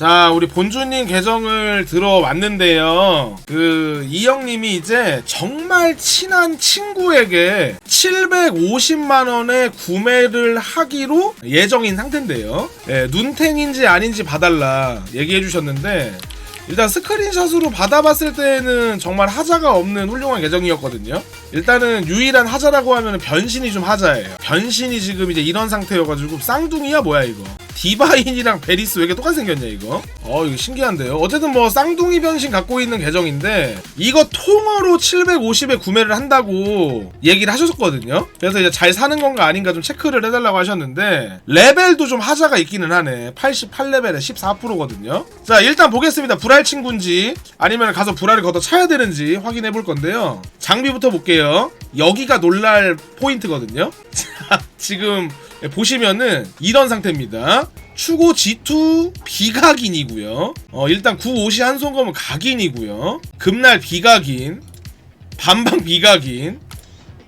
자, 우리 본주님 계정을 들어왔는데요. 그, 이영님이 이제 정말 친한 친구에게 750만원에 구매를 하기로 예정인 상태인데요. 예, 눈탱인지 아닌지 봐달라 얘기해 주셨는데, 일단 스크린샷으로 받아봤을 때는 정말 하자가 없는 훌륭한 계정이었거든요. 일단은 유일한 하자라고 하면 변신이 좀 하자예요. 변신이 지금 이제 이런 상태여가지고 쌍둥이야 뭐야 이거. 디바인이랑 베리스 왜 이렇게 똑같이 생겼냐 이거. 어 이거 신기한데요. 어쨌든 뭐 쌍둥이 변신 갖고 있는 계정인데 이거 통으로 750에 구매를 한다고 얘기를 하셨거든요. 그래서 이제 잘 사는 건가 아닌가 좀 체크를 해달라고 하셨는데 레벨도 좀 하자가 있기는 하네. 88레벨에 14%거든요. 자 일단 보겠습니다. 불알 친구인지 아니면 가서 불알을 걷어 차야 되는지 확인해 볼 건데요. 장비부터 볼게요. 여기가 놀랄 포인트거든요. 자 지금 보시면은 이런 상태입니다. 추고 G2 비각인이고요. 어, 일단 950 한손검은 각인이고요. 금날 비각인, 반방 비각인,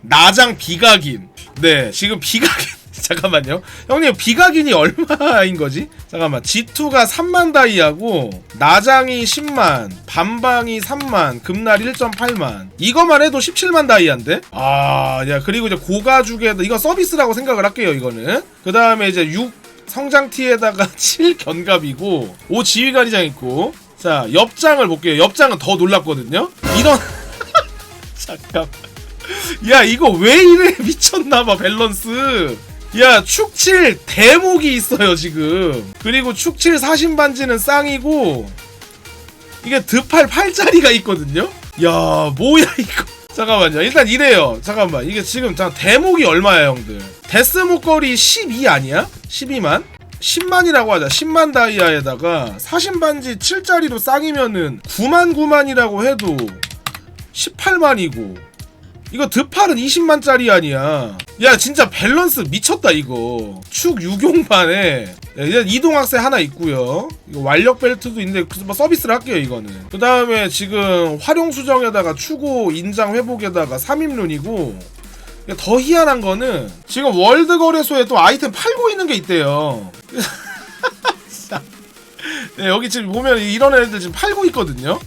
나장 비각인. 네, 지금 비각인. 잠깐만요. 형님, 비각인이 얼마인 거지? 잠깐만. G2가 3만 다이아고, 나장이 10만, 반방이 3만, 금날 1.8만. 이거만 해도 17만 다이아인데? 아, 야, 그리고 이제 고가죽에다, 이거 서비스라고 생각을 할게요, 이거는. 그 다음에 이제 6 성장티에다가 7 견갑이고, 5 지휘관이장 있고, 자, 옆장을 볼게요. 옆장은 더 놀랍거든요? 이런, 잠깐. 야 이거 왜 이래 미쳤나봐 밸런스 야 축칠 대목이 있어요 지금. 그리고 축칠 사신 반지는 쌍이고 이게 드팔 8짜리가 있거든요? 야 뭐야 이거. 잠깐만요. 일단 이래요. 잠깐만. 이게 지금 자 대목이 얼마야 형들? 데스 목걸이 12 아니야? 12만? 10만이라고 하자. 10만 다이아에다가 사신 반지 7짜리로 쌍이면은 9만 9만이라고 해도 18만이고 이거 드팔은 20만짜리 아니야. 야 진짜 밸런스 미쳤다 이거. 축 유용반에 이제 이동학세 하나 있고요. 이거 완력 벨트도 있는데 그뭐 서비스를 할게요 이거는. 그 다음에 지금 활용 수정에다가 추고 인장 회복에다가 3인룬이고 더 희한한 거는 지금 월드 거래소에 또 아이템 팔고 있는 게 있대요. 네, 여기 지금 보면 이런 애들 지금 팔고 있거든요.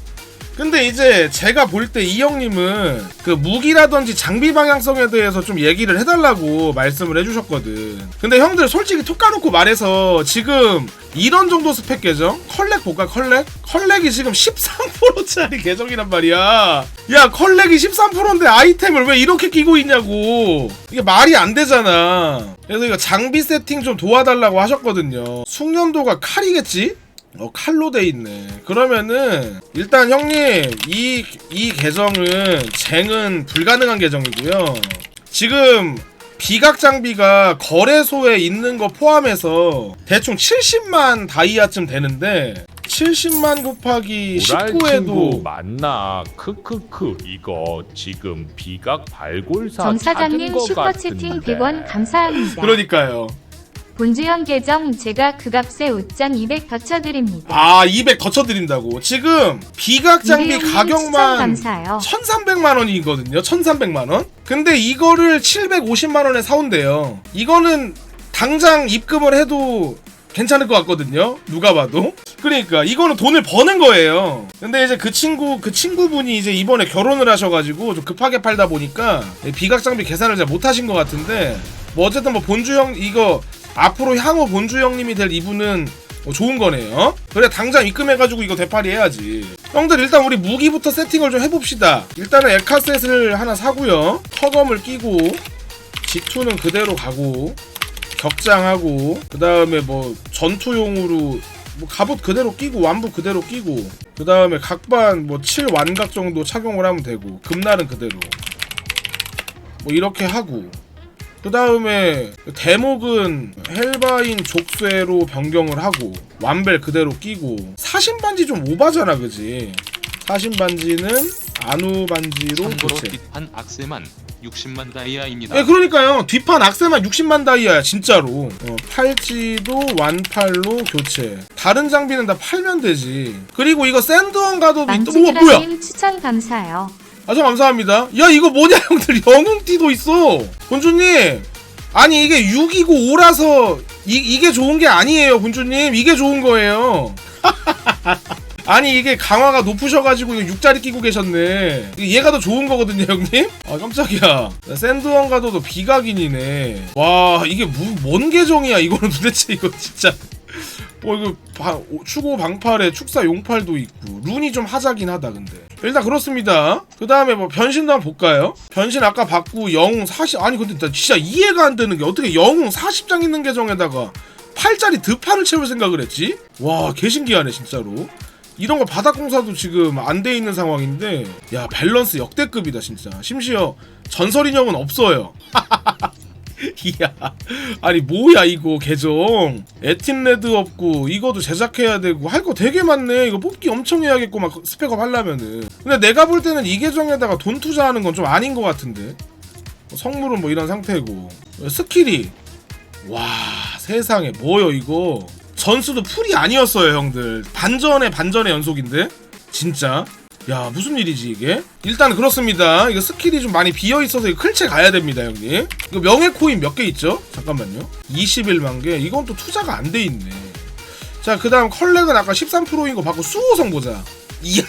근데 이제 제가 볼 때 이 형님은 그 무기라든지 장비 방향성에 대해서 좀 얘기를 해달라고 말씀을 해주셨거든. 근데 형들 솔직히 톡 까놓고 말해서 지금 이런 정도 스펙 계정? 컬렉 볼까 컬렉? 컬렉이 지금 13%짜리 계정이란 말이야. 야 컬렉이 13%인데 아이템을 왜 이렇게 끼고 있냐고. 이게 말이 안 되잖아. 그래서 이거 장비 세팅 좀 도와달라고 하셨거든요. 숙련도가 칼이겠지? 어 칼로 돼 있네. 그러면은 일단 형님 이 이 계정은 쟁은 불가능한 계정이고요. 지금 비각 장비가 거래소에 있는 거 포함해서 대충 70만 다이아쯤 되는데 70만 곱하기 보랄 친구 19에도 맞나? 크크크 이거 지금 비각 발골사 정 사장님 슈퍼채팅 같은데. 100원 감사합니다. 그러니까요. 본주형 계정 제가 그 값에 옷장 200 덧쳐드립니다. 아 200 더 쳐드린다고. 지금 비각 장비 이대용님 추천 가격만 감사해요. 1300만 원이거든요. 1300만 원. 근데 이거를 750만 원에 사온대요. 이거는 당장 입금을 해도 괜찮을 것 같거든요. 누가 봐도. 그러니까 이거는 돈을 버는 거예요. 근데 이제 그 친구 그 친구분이 이제 이번에 결혼을 하셔가지고 좀 급하게 팔다 보니까 비각 장비 계산을 잘 못하신 것 같은데 뭐 어쨌든 뭐 본주 형 이거 앞으로 향후 본주 형님이 될 이분은 어, 좋은 거네요. 그래 당장 입금해가지고 이거 되팔이 해야지. 형들 일단 우리 무기부터 세팅을 좀 해봅시다. 일단은 에카셋을 하나 사고요. 터검을 끼고 G2는 그대로 가고 격장하고 그 다음에 뭐 전투용으로 뭐 갑옷 그대로 끼고 완부 그대로 끼고 그 다음에 각반 뭐 7 완각 정도 착용을 하면 되고 금날은 그대로 뭐 이렇게 하고 그 다음에 대목은 헬바인 족쇄로 변경을 하고 완벨 그대로 끼고 사신 반지 좀 오바잖아 그지 사신 반지는 안우 반지로 참고로 교체 뒷판 악세만 60만 다이아입니다. 예, 그러니까요. 뒷판 악세만 60만 다이아야, 진짜로. 어, 팔찌도 완팔로 교체. 다른 장비는 다 팔면 되지. 그리고 이거 샌드원 가도 또 뭐, 뭐야? 만지드라님 추천 감사해요. 아저 감사합니다. 야 이거 뭐냐 형들? 영웅띠도 있어. 본주님. 아니 이게 6이고 5라서 이, 이게 좋은 게 아니에요 본주님. 이게 좋은 거예요. 아니 이게 강화가 높으셔가지고 이거 6자리 끼고 계셨네. 얘가 더 좋은 거거든요 형님? 아 깜짝이야. 샌드원 가도도 비각인이네. 와 이게 무, 뭔 계정이야 이거는 도대체 이거 진짜. 어 이거 추고 방팔에 축사 용팔도 있고 룬이 좀 하자긴 하다 근데 일단 그렇습니다. 그 다음에 뭐 변신도 한번 볼까요? 변신 아까 받고 영웅 40 아니 근데 나 진짜 이해가 안 되는 게 어떻게 영웅 40장 있는 계정에다가 8짜리 드파를 채울 생각을 했지? 와 개신기하네 진짜로. 이런 거 바닥 공사도 지금 안 돼 있는 상황인데 야 밸런스 역대급이다 진짜. 심지어 전설 인형은 없어요 이야. 아니 뭐야 이거 계정. 에틴 레드 없고 이것도 제작해야 되고 할 거 되게 많네. 이거 뽑기 엄청 해야겠고 막 스펙업 하려면은. 근데 내가 볼 때는 이 계정에다가 돈 투자하는 건 좀 아닌 것 같은데. 뭐 성물은 뭐 이런 상태고. 스킬이. 와 세상에. 뭐요 이거? 전수도 풀이 아니었어요 형들. 반전의 반전의 연속인데? 진짜 야 무슨 일이지 이게? 일단 그렇습니다. 이거 스킬이 좀 많이 비어있어서 이거 클체 가야 됩니다 형님. 이거 명예 코인 몇 개 있죠? 잠깐만요. 21만 개. 이건 또 투자가 안 돼 있네. 자그 다음 컬렉은 아까 13%인 거 받고 수호성 보자. 이야.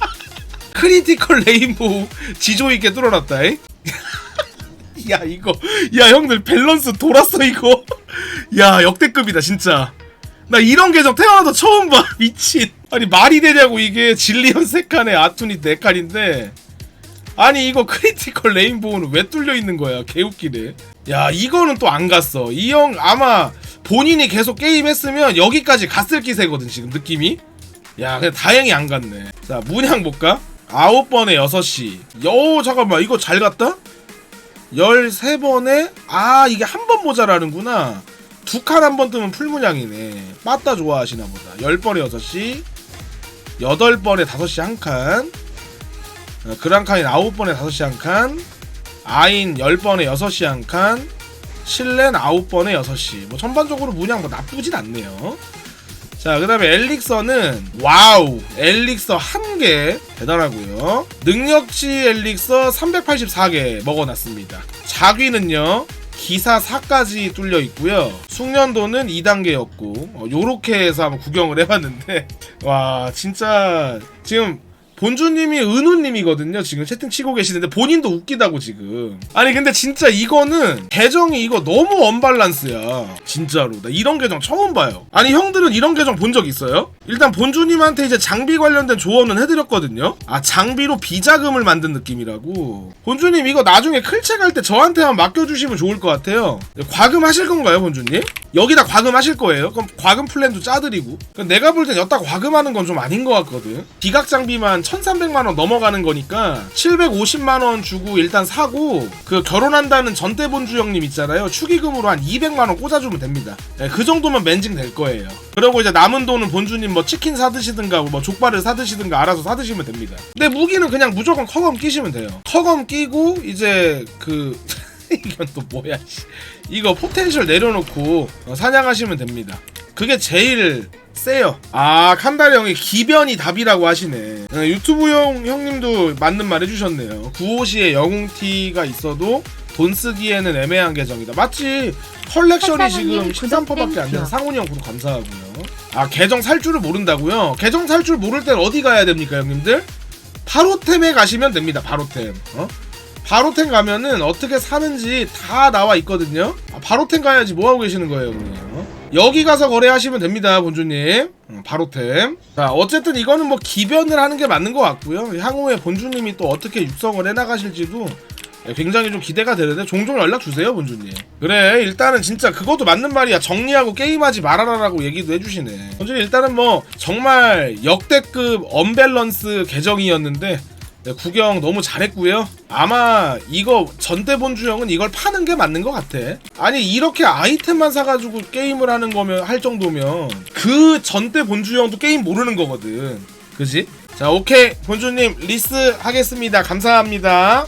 크리티컬 레인보우 지조 있게 뚫어놨다 잉? 야 이거. 야 형들 밸런스 돌았어 이거. 야 역대급이다 진짜. 나 이런 계정 태어나도 처음 봐. 미친 아니 말이 되냐고 이게. 질리언 세칸에 아투니 네칸인데. 아니 이거 크리티컬 레인보우는 왜 뚫려 있는 거야 개웃기네. 야 이거는 또 안 갔어. 이 형 아마 본인이 계속 게임 했으면 여기까지 갔을 기세거든 지금 느낌이. 야 근데 다행히 안 갔네. 자 문양 볼까? 아홉 번에 여섯 시. 여 잠깐만 이거 잘 갔다? 13번에 아 이게 한 번 모자라는구나. 두 칸 한 번 뜨면 풀문양이네. 빠따 좋아하시나 보다. 10번에 6시 8번에 5시 한칸 어, 그랑칸인 9번에 5시 한칸 아인 10번에 6시 한칸 실렌 9번에 6시. 뭐 전반적으로 문양 뭐 나쁘진 않네요. 자, 그 다음에 엘릭서는 와우 엘릭서 한개 대단하고요. 능력치 엘릭서 384개 먹어놨습니다. 자귀는요 기사 4까지 뚫려 있고요. 숙련도는 2단계였고 어, 요렇게 해서 한번 구경을 해봤는데 와 진짜 지금 본주님이 은우님이거든요. 지금 채팅 치고 계시는데 본인도 웃기다고 지금. 아니 근데 진짜 이거는 계정이 이거 너무 언밸런스야. 진짜로 나 이런 계정 처음 봐요. 아니 형들은 이런 계정 본 적 있어요? 일단 본주님한테 이제 장비 관련된 조언은 해드렸거든요. 아 장비로 비자금을 만든 느낌이라고. 본주님 이거 나중에 클체 갈 때 저한테만 맡겨주시면 좋을 것 같아요. 과금하실 건가요, 본주님? 여기다 과금하실 거예요? 그럼 과금 플랜도 짜드리고. 내가 볼 땐 여기다 과금하는 건 좀 아닌 것 같거든. 비각 장비만 1,300만 원 넘어가는 거니까 750만 원 주고 일단 사고 그 결혼한다는 전대 본주 형님 있잖아요. 축의금으로 한 200만 원 꽂아주면 됩니다. 네, 그 정도면 맨징 될 거예요. 그리고 이제 남은 돈은 본주님 뭐 치킨 사드시든가 뭐 족발을 사드시든가 알아서 사드시면 됩니다. 근데 무기는 그냥 무조건 커검 끼시면 돼요. 커검 끼고 이제 그 이건 또 뭐야 씨. 이거 포텐셜 내려놓고 어, 사냥하시면 됩니다 그게 제일 세요. 아 칸다리 형이 기변이 답이라고 하시네. 어, 유튜브 형 형님도 맞는 말 해주셨네요. 구호시에 영웅티가 있어도 돈 쓰기에는 애매한 계정이다. 맞지 컬렉션이 지금 사상우님 13%밖에 안 돼서 구독 상훈이 형 구독 감사하고요. 아 계정 살 줄을 모른다고요? 계정 살 줄 모를 땐 어디 가야 됩니까 형님들? 바로템에 가시면 됩니다 바로템. 어? 바로템 가면은 어떻게 사는지 다 나와 있거든요. 아, 바로템 가야지 뭐 하고 계시는 거예요, 그냥. 어? 여기 가서 거래하시면 됩니다, 본주님. 음, 바로템. 자, 어쨌든 이거는 뭐 기변을 하는 게 맞는 것 같고요. 향후에 본주님이 또 어떻게 육성을 해나가실지도 굉장히 좀 기대가 되는데 종종 연락 주세요, 본주님. 그래, 일단은 진짜 그것도 맞는 말이야. 정리하고 게임하지 말아라라고 얘기도 해주시네. 본주님 일단은 뭐 정말 역대급 언밸런스 계정이었는데 네, 구경 너무 잘했고요. 아마 이거 전대본주 형은 이걸 파는 게 맞는 것 같아. 아니 이렇게 아이템만 사가지고 게임을 하는 거면 할 정도면 그 전대본주 형도 게임 모르는 거거든. 그지? 자 오케이 본주님 리스 하겠습니다. 감사합니다.